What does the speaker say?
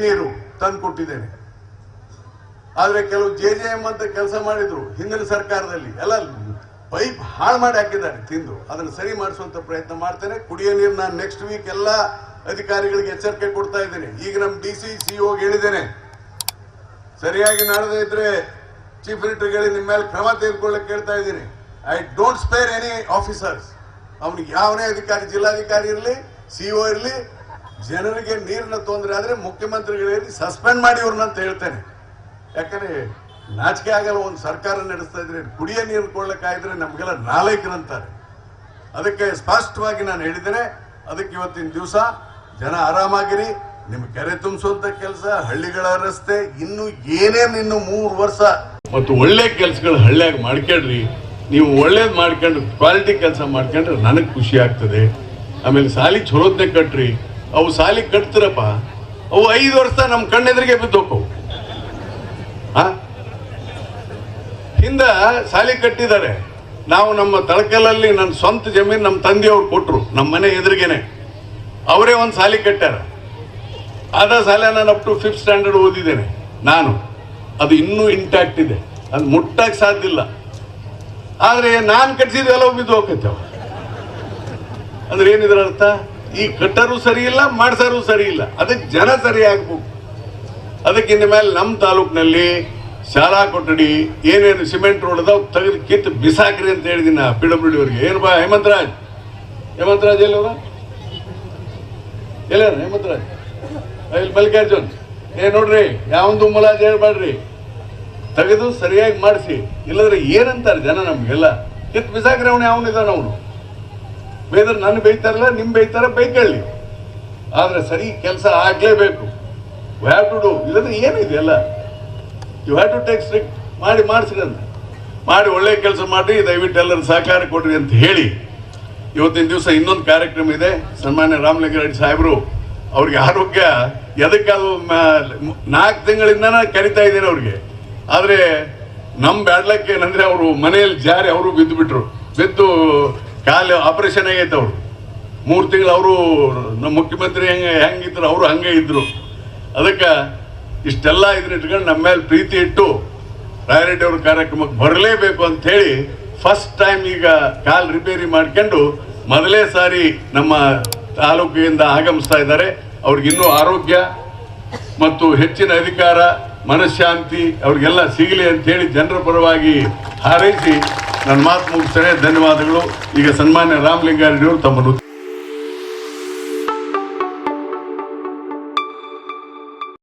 ತಂದು ಕೊಟ್ಟಿದ್ದೇನೆ. ಆದ್ರೆ ಕೆಲವು ಜೆ ಜೆ ಎಂ ಅಂತ ಕೆಲಸ ಮಾಡಿದ್ರು ಹಿಂದಿನ ಸರ್ಕಾರದಲ್ಲಿ. ಎಲ್ಲ ಪೈಪ್ ಹಾಳು ಮಾಡಿ ಹಾಕಿದ್ದಾರೆ ತಿಂದು. ಅದನ್ನು ಸರಿ ಮಾಡಿಸುವಂತ ಪ್ರಯತ್ನ ಮಾಡ್ತೇನೆ. ಕುಡಿಯೋ ನೀರು ನಾನು ನೆಕ್ಸ್ಟ್ ವೀಕ್ ಎಲ್ಲ ಅಧಿಕಾರಿಗಳಿಗೆ ಎಚ್ಚರಿಕೆ ಕೊಡ್ತಾ ಇದ್ದೇನೆ. ಈಗ ನಮ್ಮ ಡಿ ಸಿ ಸಿಒ ಹೇಳಿದ್ದೇನೆ. ಸರಿಯಾಗಿ ನಡೆದೇ ಇದ್ರೆ ಚೀಫ್ ಮಿನಿಸ್ಟರ್ಗಳಿಗೆ ನಿಮ್ಮ ಮೇಲೆ ಕ್ರಮ ತೆಗೆದುಕೊಳ್ಳಕ್ಕೆ ಕೇಳ್ತಾ ಇದ್ದೀನಿ. I don't spare any officers ಅವನಿಗೆ ಯಾವನೇ ಅಧಿಕಾರಿ, ಜಿಲ್ಲಾಧಿಕಾರಿ ಇರಲಿ ಸಿಇಒ ಇರಲಿ ಜನರಿಗೆ ನೀರಿನ ತೊಂದರೆ ಆದರೆ ಮುಖ್ಯಮಂತ್ರಿಗಳಿಗೆ ಸಸ್ಪೆಂಡ್ ಮಾಡಿ ಇವ್ರನ್ನ ಅಂತ ಹೇಳ್ತೇನೆ. ಯಾಕಂದ್ರೆ ನಾಚಿಕೆ ಆಗಲ್ಲ, ಒಂದು ಸರ್ಕಾರ ನಡೆಸ್ತಾ ಇದ್ರೆ ಕುಡಿಯ ನೀರು ಕೊಡ್ಲಿಕ್ಕಾಗಿದ್ರೆ ನಮಗೆಲ್ಲ ನಾಲೈಕರಂತಾರೆ. ಅದಕ್ಕೆ ಸ್ಪಷ್ಟವಾಗಿ ನಾನು ಹೇಳಿದರೆ ಅದಕ್ಕೆ ಇವತ್ತಿನ ದಿವಸ ಜನ ಆರಾಮಾಗಿರಿ ನಿಮ್ಮ ಕೆರೆ ತುಂಬಿಸುವಂತ ಕೆಲಸ, ಹಳ್ಳಿಗಳ ರಸ್ತೆ, ಇನ್ನು ಏನೇನು ಇನ್ನು ಮೂರು ವರ್ಷ. ಮತ್ತು ಒಳ್ಳೆ ಕೆಲಸಗಳು ಹಳ್ಳಿಯಾಗಿ ಮಾಡ್ಕೊಳ್ರಿ ನೀವು ಒಳ್ಳೇದು ಮಾಡ್ಕೊಂಡು ಕ್ವಾಲಿಟಿ ಕೆಲಸ ಮಾಡ್ಕೊಂಡ್ರೆ ನನಗೆ ಖುಷಿ ಆಗ್ತದೆ. ಆಮೇಲೆ ಸಾಲಿ ಚಲೋದ್ನೆ ಕಟ್ರಿ ಅವು ಸಾಲಿ ಕಟ್ತಿರಪ್ಪ. ಅವು ಐದು ವರ್ಷ ನಮ್ಮ ಕಣ್ಣೆದುರಿಗೆ ಬಿದ್ದೋಕವು ಹಾ ಹಿಂದ ಸಾಲಿ ಕಟ್ಟಿದ್ದಾರೆ. ನಾವು ನಮ್ಮ ತಳಕಲಲ್ಲಿ ನನ್ನ ಸ್ವಂತ ಜಮೀನು ನಮ್ಮ ತಂದೆಯವ್ರು ಕೊಟ್ಟರು ನಮ್ಮ ಮನೆ ಎದುರಿಗೇನೆ. ಅವರೇ ಒಂದು ಸಾಲಿ ಕಟ್ಟಾರ ಆದ ಸಾಲ ನಾನು ಅಪ್ ಟು ಫಿಫ್ತ್ ಸ್ಟ್ಯಾಂಡರ್ಡ್ ಓದಿದ್ದೇನೆ, ನಾನು. ಅದು ಇನ್ನೂ ಇಂಟ್ಯಾಕ್ಟ್ ಇದೆ. ಅದು ಮುಟ್ಟಕ್ಕೆ ಸಾಧ್ಯ ಇಲ್ಲ. ಆದರೆ ನಾನು ಕಟ್ಟಿಸಿದ ಎಲ್ಲ ಬಿದ್ದು ಹೋಗ್ತೇವೆ ಅಂದ್ರೆ ಏನಿದ್ರ ಅರ್ಥ ಈ ಕಟ್ಟರು ಸರಿ ಇಲ್ಲ ಮಾಡ್ಸರು ಸರಿ ಇಲ್ಲ ಅದಕ್ಕೆ ಜನ ಸರಿ ಆಗ್ಬೇಕು ಅದಕ್ಕೆ ಇನ್ನು ಮೇಲೆ ನಮ್ಮ ತಾಲೂಕಿನಲ್ಲಿ ಶಾಲಾ ಕೊಠಡಿ, ಏನೇನು ಸಿಮೆಂಟ್ ರೋಡ್ ಅದಾವ ತೆಗೆದು ಕಿತ್ತು ಬಿಸಾಕ್ರಿ ಅಂತ ಹೇಳಿದೀನಿ ಪಿ ಡಬ್ಲ್ಯೂ ಡಿ ಏನು ಬಾ, ಹೇಮಂತರಾಜ್. ಹೇಮಂತರಾಜ್ ಎಲ್ಲವ್ರ ಎಲ್ಲ ಹೇಮಂತರಾಜ್? ಇಲ್ಲಿ ಮಲ್ಲಿಕಾರ್ಜುನ್. ಏ, ನೋಡ್ರಿ, ಯಾವೊಂದು ಮುಲಾಜ್ ಹೇಳ್ಬೇಡ್ರಿ ತೆಗೆದು ಸರಿಯಾಗಿ ಮಾಡಿಸಿ. ಇಲ್ಲದ್ರೆ ಏನಂತಾರೆ ಜನ ನಮಗೆಲ್ಲ? ಕಿತ್ತು ಬಿಸಾಕ್ರಿ ಅವನು ಯಾವನಿದಾನ ಅವನು. ಬೇದ್ರೆ ನನ್ನ ಬೈತಾರಲ್ಲ ನಿಮ್ ಬೈತಾರ ಬೈಕೊಳ್ಳಿ ಆದ್ರೆ ಸರಿ ಕೆಲಸ ಆಗ್ಲೇಬೇಕು. ಹ್ಯಾವ್ ಟು ಡೂ ಇಲ್ಲದ್ರೆ ಏನಿದೆ ಎಲ್ಲ? You have to take strict ಮಾಡಿ, ಮಾಡಿಸ್ರಿ ಮಾಡಿ ಒಳ್ಳೆ ಕೆಲಸ ಮಾಡಿ ದಯವಿಟ್ಟು ಎಲ್ಲರೂ ಸಹಕಾರ ಕೊಡ್ರಿ ಅಂತ ಹೇಳಿ. ಇವತ್ತಿನ ದಿವಸ ಇನ್ನೊಂದು ಕಾರ್ಯಕ್ರಮ ಇದೆ. ಸನ್ಮಾನ್ಯ ರಾಮಲಿಂಗಾರೆಡ್ಡಿ ಸಾಹೇಬರು ಅವ್ರಿಗೆ ಆರೋಗ್ಯ ಎದಕ್ಕೆ ಅದು ನಾಲ್ಕು ತಿಂಗಳಿಂದ ಕರಿತಾ ಇದ್ದೀನಿ ಅವ್ರಿಗೆ. ಆದರೆ ನಮ್ಮ ಬ್ಯಾಡ್ಲಕ್ಕೆ ಏನಂದರೆ ಅವರು ಮನೆಯಲ್ಲಿ ಜಾರಿ, ಅವರು ಬಿದ್ದುಬಿಟ್ರು. ಬಿದ್ದು ಕಾಲು ಆಪರೇಷನ್ ಆಗೈತೆ ಅವರು. ಮೂರು ತಿಂಗಳು ಅವರು, ನಮ್ಮ ಮುಖ್ಯಮಂತ್ರಿ ಹೆಂಗೆ, ಹೆಂಗಿದ್ರು, ಅವರು ಹಂಗೆ ಇದ್ರು. ಅದಕ್ಕೆ ಇಷ್ಟೆಲ್ಲ ಇದನ್ನ ಇಟ್ಕೊಂಡು ನಮ್ಮ ಮೇಲೆ ಪ್ರೀತಿ ಇಟ್ಟು ರಾಯರೆಡ್ಡಿ ಅವ್ರ ಕಾರ್ಯಕ್ರಮಕ್ಕೆ ಬರಲೇಬೇಕು ಅಂತ ಹೇಳಿ ಫಸ್ಟ್ ಟೈಮ್ ಈಗ ಕಾಲ್ ರಿಪೇರಿ ಮಾಡ್ಕೊಂಡು ಮೊದಲೇ ಸಾರಿ ನಮ್ಮ ತಾಲೂಕಿನಿಂದ ಆಗಮಿಸ್ತಾ ಇದ್ದಾರೆ. ಅವ್ರಿಗಿನ್ನೂ ಆರೋಗ್ಯ ಮತ್ತು ಹೆಚ್ಚಿನ ಅಧಿಕಾರ, ಮನಃಶಾಂತಿ, ಅವ್ರಿಗೆಲ್ಲ ಸಿಗಲಿ ಅಂತ ಹೇಳಿ ಜನರ ಪರವಾಗಿ ಹಾರೈಸಿ ನನ್ನ ಮಾತು ಮುಗಿಸ್ತೇನೆ. ಧನ್ಯವಾದಗಳು. ಈಗ ಸನ್ಮಾನ್ಯ ರಾಮಲಿಂಗಾರೆಡ್ಡಿಯವರು ತಮ್ಮನ್ನು